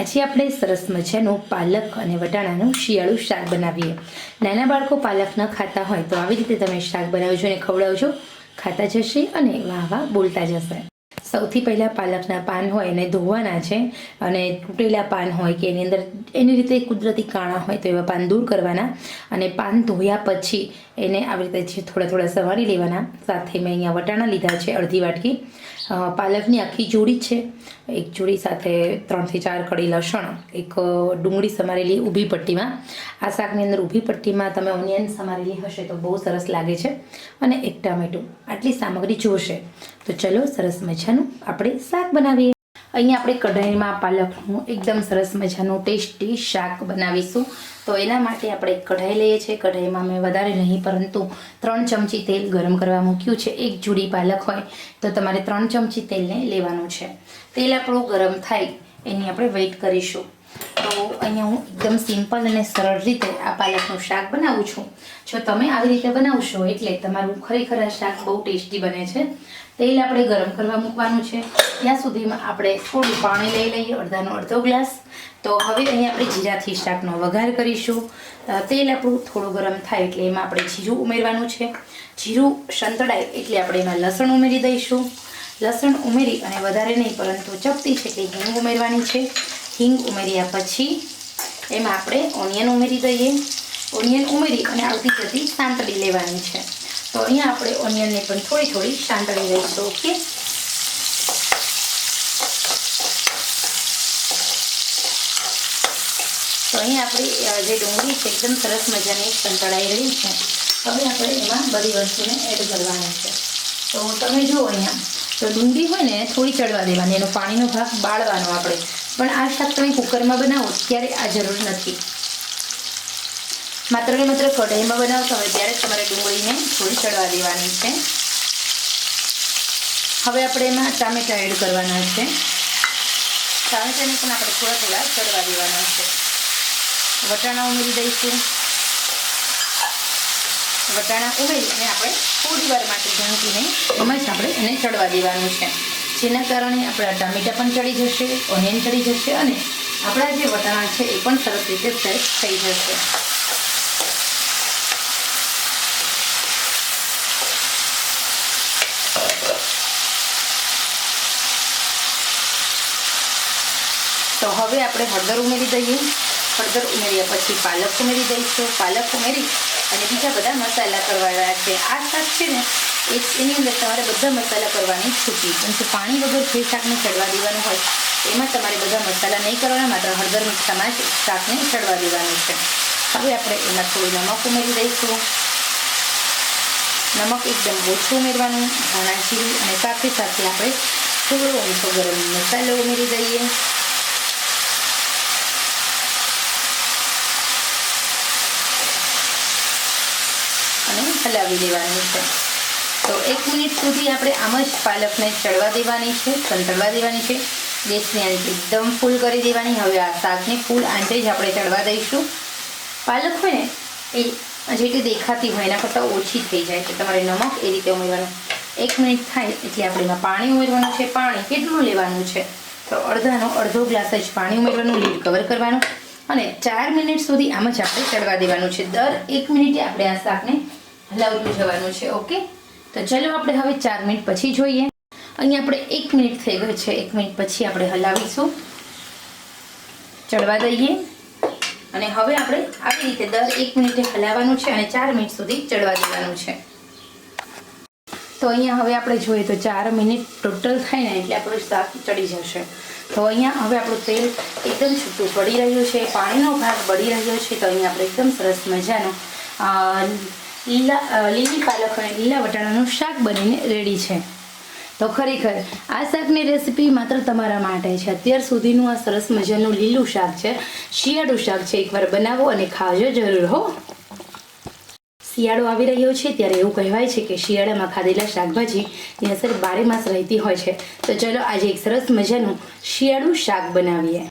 આજે આપણે સરસ મજાનું પાલક અને વટાણાનું શિયાળું શાક બનાવીએ. નાના બાળકો પાલક ન ખાતા હોય તો આવી રીતે તમે શાક બનાવજો અને ખવડાવજો. ખાતા જશે અને વાહ વાહ બોલતા જશે. સૌથી પહેલાં પાલકના પાન હોય એને ધોવાના છે અને તૂટેલા પાન હોય કે એની અંદર એની રીતે કુદરતી કાણા હોય તો એવા પાન દૂર કરવાના અને પાન ધોયા પછી એને આવી રીતે થોડા થોડા સવારી લેવાના. સાથે મેં અહીંયા વટાણા લીધા છે અડધી વાટકી. પાલકની આખી જોડી છે. એક જોડી સાથે ત્રણથી ચાર કડી લસણ, એક ડુંગળી સમારેલી ઊભી પટ્ટીમાં. આ શાકની અંદર ઊભી પટ્ટીમાં તમે ઓનિયન સમારેલી હશે તો બહુ સરસ લાગે છે. અને એક ટામેટું. આટલી સામગ્રી જોશે. તો ચલો સરસ મજાનું આપણે શાક બનાવીએ. અહીંયા આપણે કઢાઈમાં પાલકનું એકદમ સરસ મજાનું ટેસ્ટી શાક બનાવીશું. તો એના માટે આપણે કઢાઈ લઈએ છીએ. કઢાઈમાં મેં વધારે નહીં, પરંતુ ત્રણ ચમચી તેલ ગરમ કરવા મૂક્યું છે. એક જુડી પાલક હોય તો તમારે ત્રણ ચમચી તેલને લેવાનું છે. તેલ આપણું ગરમ થાય, એની આપણે વેઇટ કરીશું. તો અહીંયા હું એકદમ સિમ્પલ અને સરળ રીતે આ પાલકનું શાક બનાવું છું. જો તમે આવી રીતે બનાવશો એટલે તમારું ખરેખર આ શાક બહુ ટેસ્ટી બને છે. તેલ આપણે ગરમ કરવા મૂકવાનું છે. ત્યાં સુધીમાં આપણે થોડું પાણી લઈ લઈએ, અડધાનો અડધો ગ્લાસ. તો હવે અહીંયા આપણે જીરાથી શાકનો વઘાર કરીશું. તેલ આપણું થોડું ગરમ થાય એટલે એમાં આપણે જીરું ઉમેરવાનું છે. જીરું સંતળાય એટલે આપણે એમાં લસણ ઉમેરી દઈશું. લસણ ઉમેરી અને વધારે નહીં, પરંતુ ચપટી છે કે હિંગ ઉમેરવાની છે. હિંગ ઉમેર્યા પછી એમાં આપણે ઓનિયન ઉમેરી દઈએ. ઓનિયન ઉમેરી અને આવતી જતી સાંતળી લેવાની છે. તો અહીંયા આપણે ઓનિયનને પણ થોડી થોડી સાંતળી લઈશું, ઓકે? તો અહીંયા આપણી જે ડુંગળી છે, એકદમ સરસ મજાની સંતળાઈ રહી છે. હવે આપણે એમાં બધી વસ્તુને એડ કરવાની છે. તો તમે જુઓ અહીંયા તો ડુંગળી હોય ને, થોડી ચડવા દેવાની, એનો પાણીનો ભાગ બાળવાનો આપણે. પણ આ શાક તમે કુકરમાં બનાવો ત્યારે આ જરૂર નથી. માત્ર ને માત્ર કઢાઈમાં બનાવતા હોય ત્યારે તમારે ડુંગળીને થોડી ચડવા દેવાની છે. હવે આપણે એમાં ટામેટા એડ કરવાના છે. ટામેટાને પણ આપણે થોડા થોડા ચડવા દેવાના છે. વટાણા ઉમેરી દઈશું. વટાણા ઉમેરી આપણે થોડી વાર માટે ઢાંકીને એમાં આપણે એને ચડવા દેવાનું છે. જેના કારણે આપણા ટામેટા પણ ચડી જશે ઓનિયન ચડી જશે અને આપણા જે વટાણા છે એ પણ સરસ રીતે ફ્રેશ થઈ જશે. તો હવે આપણે હળદર ઉમેરી દઈએ. હળદર ઉમેર્યા પછી પાલક ઉમેરી દઈશું. પાલક ઉમેરી અને બીજા બધા મસાલા કરવાના છે. આ શાક છે ને એ એની અંદર તમારે બધા મસાલા કરવાની છૂટી. પરંતુ પાણી વગર જે શાકને ચડવા દેવાનું હોય, એમાં તમારે બધા મસાલા નહીં કરવાના, માત્ર હળદર મીઠામાં જ શાકને ચડવા દેવાનું છે. હવે આપણે એમાં થોડું નમક ઉમેરી દઈશું. નમક એકદમ ઓછું ઉમેરવાનું, ધાણા, જીરું અને સાથે સાથે આપણે થોડો ઓછો ગરમ મસાલો ઉમેરી દઈએ. અને હલાવી દેવાનું છે. તો એક મિનિટ સુધી આપણે આમ જ પાલકને ચડવા દેવાની છે, સંતળવા દેવાની છે. ગેસની આંચ એકદમ ફૂલ કરી દેવાની. હવે આ શાકને ફૂલ આંચે જ આપણે ચડવા દઈશું. પાલક હોય ને, એ જેટલી દેખાતી હોય એના કરતાં ઓછી થઈ જાય છે. તમારે નમક એ રીતે ઉમેરવાનું. એક મિનિટ થાય એટલે આપણે એમાં પાણી ઉમેરવાનું છે. પાણી કેટલું લેવાનું છે? તો અડધાનો, અડધો ગ્લાસ જ પાણી ઉમેરવાનું, લીડ કવર કરવાનું. અને ચાર મિનિટ સુધી આમ જ આપણે ચડવા દેવાનું છે. દર એક મિનિટે આપણે આ શાકને હલાવતું જવાનું છે, ઓકે? તો ચલો આપણે હવે ચાર મિનિટ પછી જોઈએ. અહીંયા આપણે એક મિનિટ થઈ ગયો છે. એક મિનિટ પછી આપણે હલાવીશું. ચડવા દઈએ. અને હવે આપણે આવી રીતે દર એક મિનિટે હલાવવાનું છે અને ચાર મિનિટ સુધી ચડવા દેવાનું છે. તો અહીંયા હવે આપણે જોઈએ તો ચાર મિનિટ ટોટલ થાય ને એટલે આપણું શાક ચડી જશે. તો અહીંયા હવે આપણું તેલ એકદમ છૂટું પડી રહ્યું છે. પાણીનો ભાગ બળી રહ્યો છે. તો અહીંયા આપણે એકદમ સરસ મજાનું લીલા લીલી પાલક અને લીલા વટાણાનું શાક બનીને રેડી છે. તો ખરેખર, આ શાકની રેસીપી માત્ર તમારા માટે છે. અત્યાર સુધીનું આ સરસ મજાનું લીલું શાક છે. શિયાળું શાક છે. એકવાર બનાવો અને ખાજો જરૂર, હો. શિયાળો આવી રહ્યો છે ત્યારે એવું કહેવાય છે કે શિયાળામાં ખાધેલા શાકભાજી ની અસર બારે માસ રહેતી હોય છે. તો ચલો આજે એક સરસ મજાનું શિયાળું શાક બનાવીએ.